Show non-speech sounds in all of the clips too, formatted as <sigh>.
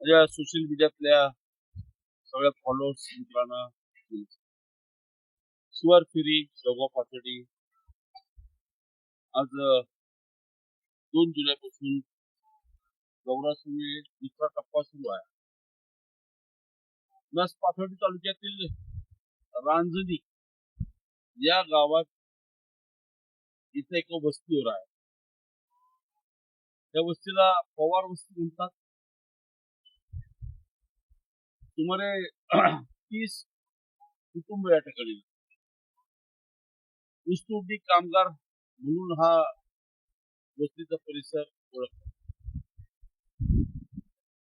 माझ्या सोशल मीडियातल्या सगळ्या फॉलोअर्स मित्रांना सुवार फेरी शेवगाव पाचडी आज दोन जुलैपासून गौरासुरी दुसरा टप्पा सुरू आहे. नस पाथर्डी तालुक्यातील रांजणी या गावात इथे एका वस्तीवर आहे. त्या वस्तीला पवार वस्ती म्हणतात. सुमारे <clears throat> तीस कुटुंब या ठिकाणी. ऊसतोडणी कामगार म्हणून हा वस्तीचा परिसर ओळखला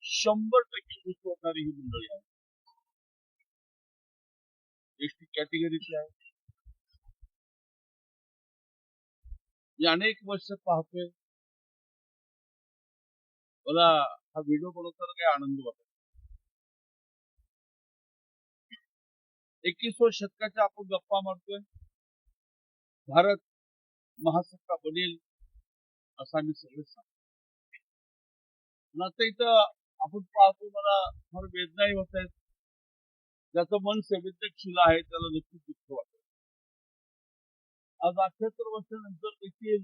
शंभर टक्के ऊस तोडणारी ही मंडळी आहे एसटी कॅटेगरीतली आहे मी अनेक वर्ष पाहतोय. मला हा व्हिडिओ बनवताना काही आनंद वाटतो एकवीसव्या शतकाच्या आपण गप्पा मारतोय. भारत महासत्ता बनेल असा मी सगळे सांगतो. पण आता इथं आपण पाहतो मला फार वेदनाही होत आहेत. ज्याचं मन संवेदनशील आहे त्याला नक्कीच दुःख वाटत आज अठ्याहत्तर वर्षानंतर देखील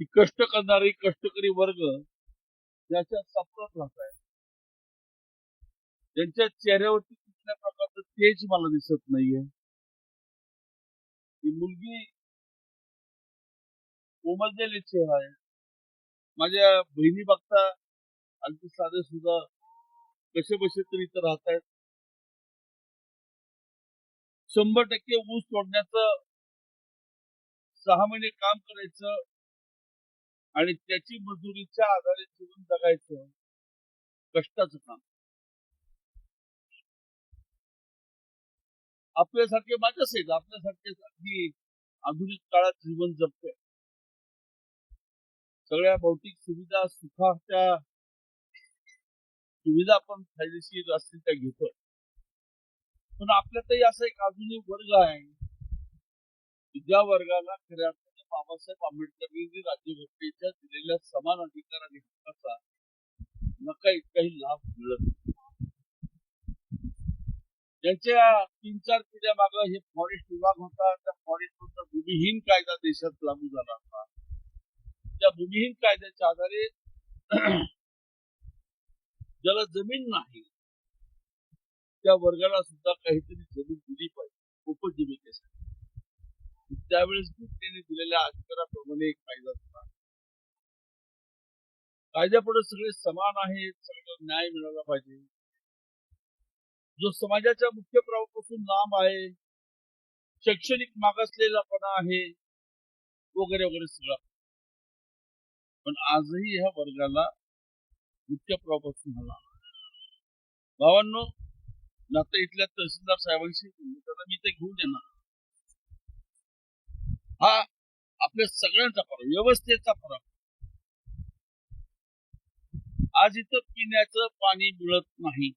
ही कष्ट करणारी कष्टकरी वर्ग ज्याच्या सपनात राहत आहे त्यांच्या चेहऱ्यावरती कुठल्या तेच मला दिसत नाहीये. ही मुलगी उमजलेली चेहरा आहे. माझ्या बहिणी बघता अगदी साधे सुद्धा कसे बसे तरी इथं राहत आहेत शंभर टक्के ऊस तोडण्याचं सहा महिने काम करायचं आणि त्याची मजुरीच्या आधारे जीवन जगायचं कष्टाचं काम. आपल्यासारखे माझ्याच आहेत. आपल्यासारखे अगदी आधुनिक काळात जीवन जगतोय. सगळ्या भौतिक सुविधा सुखाच्या सुविधा आपण फायदेशीर असतील त्या घेतोय. पण आपल्यातही असा एक अजूनही वर्ग आहे. की ज्या वर्गाला खऱ्या अर्थाने बाबासाहेब आंबेडकरांनी राज्यघटनेच्या दिलेल्या समान अधिकार आणि हक्काचा नका इतकाही लाभ मिळत नाही. त्याच्या तीन चार पिढ्या मागे हे फॉरेस्ट विभाग होता. त्या फॉरेस्ट भूमिहीन कायदा देशात लागू झाला होता. त्या भूमिहीन कायद्याच्या आधारे <clears throat> ज्याला जमीन नाही त्या वर्गाला सुद्धा काहीतरी जमीन दिली पाहिजे उपजीविकेसाठी. त्यावेळेस त्यांनी दिलेल्या अधिकाराप्रमाणे एक कायदा होता. कायद्यापुढे सगळे समान आहेत सगळं न्याय मिळाला पाहिजे. जो समाजाच्या मुख्य प्रवाहापासून लांब आहे शैक्षणिक मागासलेलापणा आहे वगैरे वगैरे सगळं. पण आजही ह्या वर्गाला मुख्य प्रवाहापासून हल्ला भावांनो आता इथल्या तहसीलदार साहेबांशी त्याला मी ते घेऊन येणार. हा आपल्या सगळ्यांचा फरक व्यवस्थेचा फरक. आज इथं पिण्याचं पाणी मिळत नाही.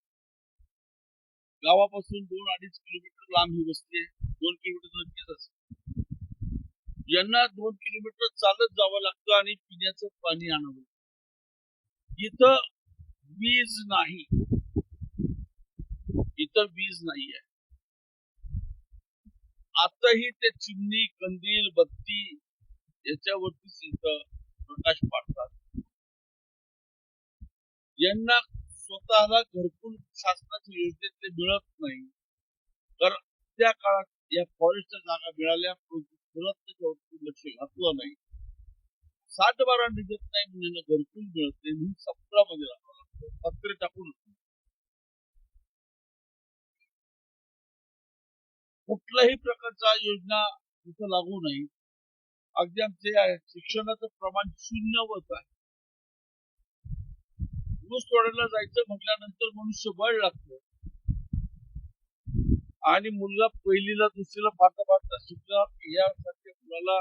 गावापासून दोन अडीच किलोमीटर लांब ही वस्ती आहे. दोन किलोमीटर नक्कीच असेल यांना दोन किलोमीटर चालत जावं लागतं आणि पिण्याचं पाणी आणावं इथं वीज नाही. इथं वीज नाहीये. आताही ते चिमणी कंदील बत्ती याच्यावरतीच इथं प्रकाश पाडतात. यांना स्वतःला घरकुल शासनाच्या योजनेतले मिळत नाही. तर त्या काळात या फॉरेस्टच्या जागा मिळाल्या लक्ष घातलं नाही. साठ बारा निघत नाही म्हणजे घरकुल मिळत नाही म्हणून सप्तामध्ये राहावं लागतं. पत्रे टाकून कुठल्याही प्रकारच्या योजना तिथं लागू नाही. अगदी आमचे आहे, शिक्षणाचं प्रमाण शून्यवत आहे. ऊस तोडायला जायचं म्हटल्यानंतर मनुष्यबळ लागतं. आणि मुलगा पहिलीला दुसरीला फाटा फाटता शिकला यासारख्या मुलाला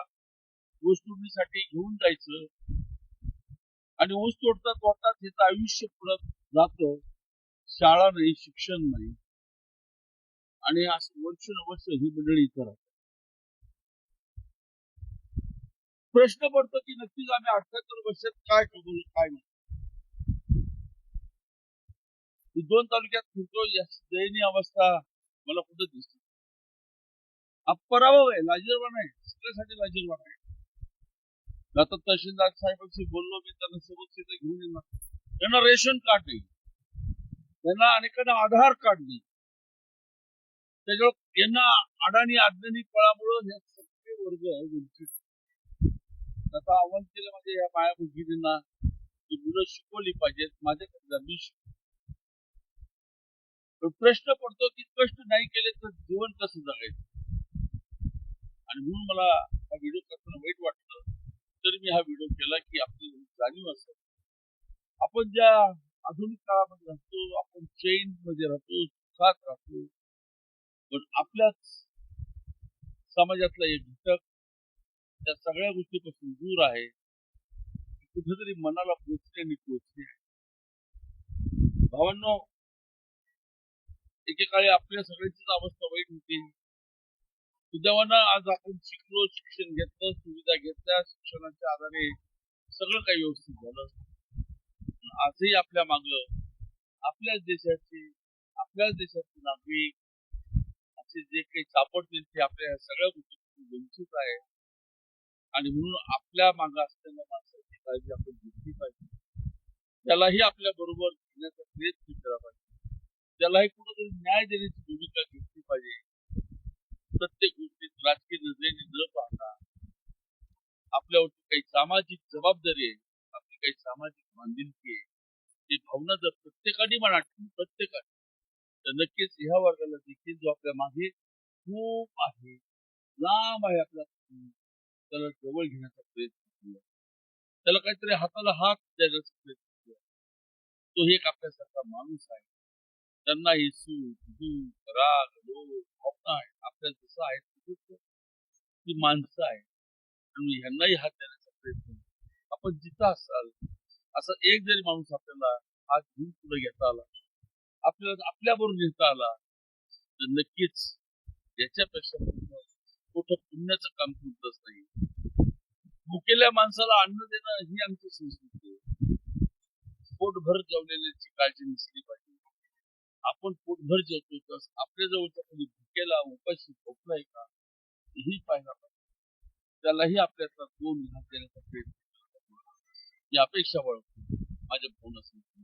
ऊस तोडणीसाठी घेऊन जायचं. आणि ऊस तोडता तोडता त्याचं आयुष्य पुढं जातं. शाळा नाही शिक्षण नाही. आणि असं वर्ष वर्ष ही मंडळी करत प्रश्न पडतो की नक्कीच आम्ही अठ्याहत्तर वर्षात काय करू काय नाही मी दोन तालुक्यात फिरतो याची दयनीय अवस्था मला कुठं दिसते हा पराभव आहे लाजीरवाण आहे सगळ्यासाठी लाजीरवाण आहे. आता तहसीलदार साहेबांशी बोललो मी त्यांना सोबत तिथे घेऊन येणार. त्यांना रेशन कार्ड नाही त्यांना अनेकांना आधार कार्ड नाही त्याच्यावर यांना अडाणी अज्ञानी फळामुळं हे सगळे वर्ग वंचित आता आव्हान केलं माझ्या या माया भगिनींना की मुलं शिकवली पाहिजेत माझ्याकडे मी शिकवतो. प्रश्न पडतो की कष्ट नाही केले तर जीवन कसं जगायचं? आणि म्हणून मला हा व्हिडिओ करताना वाईट वाटलं तर मी हा व्हिडिओ केला की आपली जाणीव असेल. आपण ज्या आधुनिक काळामध्ये राहतो आपण चैनमध्ये राहतो सुखात राहतो पण आपल्याच समाजातला एक घटक त्या सगळ्या गोष्टीपासून दूर आहे कुठेतरी मनाला पोचणे आणि पोचणे आहे. भावांनो एकेकाळी आपल्या सगळ्यांचीच अवस्था वाईट होती. सुदैवानं आज आपण शिकलो शिक्षण घेतलं सुविधा घेतल्या शिक्षणाच्या आधारे सगळं काही व्यवस्थित झालं. आजही आपल्या माग आपल्याच देशाचे आपल्याच देशाचे नागरिक असे जे काही सापडतील ते आपल्या सगळ्या गोष्टी वंचित आहे. आणि म्हणून आपल्या माग असलेल्या माणसाची काळजी आपण घेतली पाहिजे. त्यालाही आपल्या बरोबर घेण्याचा प्रयत्न केला पाहिजे. त्यालाही न्याय देण्याची भूमिका घेतली पाहिजे. प्रत्येक गोष्टीत राजकीय नजरेने न पाहता आपल्यावरती काही सामाजिक जबाबदारी आहे आपली काही सामाजिक बांधिलकी आहे. ती भावना जर प्रत्येकाने मनात ठेवली, प्रत्येकाने तर नक्कीच ह्या वर्गाला देखील जो आपल्या मागे खूप आहे लांब आहे आपला त्याला जवळ घेण्याचा प्रयत्न केला. त्याला काहीतरी हाताला हात द्यायचा प्रयत्न केला. तो एक आपल्यासारखा माणूस आहे. त्यांना ही सूट दुःख राग लोक भावना आहे. आपल्याला जसं आहे ती माणसं आहे आणि ह्यांनाही हात देण्याचा प्रयत्न आपण जिथं असाल असा एक जरी माणूस आपल्याला हात घेऊन पुढे घेता आला आपल्याला आपल्याबरोबर नेता आला तर नक्कीच याच्यापेक्षा मोठं पुण्याचं काम कोणतंच नाही. भुकेल्या माणसाला अन्न देणं ही आमची संस्कृती आहे. पोटभर जेवलेल्याची काळजी नसली पाहिजे. आपण पोटभर जेवतो तर आपल्या जवळच्या कोणी भुकेला उपाशी झोपलाय का? हेही पाहायला पाहिजे. त्यालाही आपल्याला दोन हात देण्याचा प्रयत्न केला ही अपेक्षा माझ्या बोनस सांगतो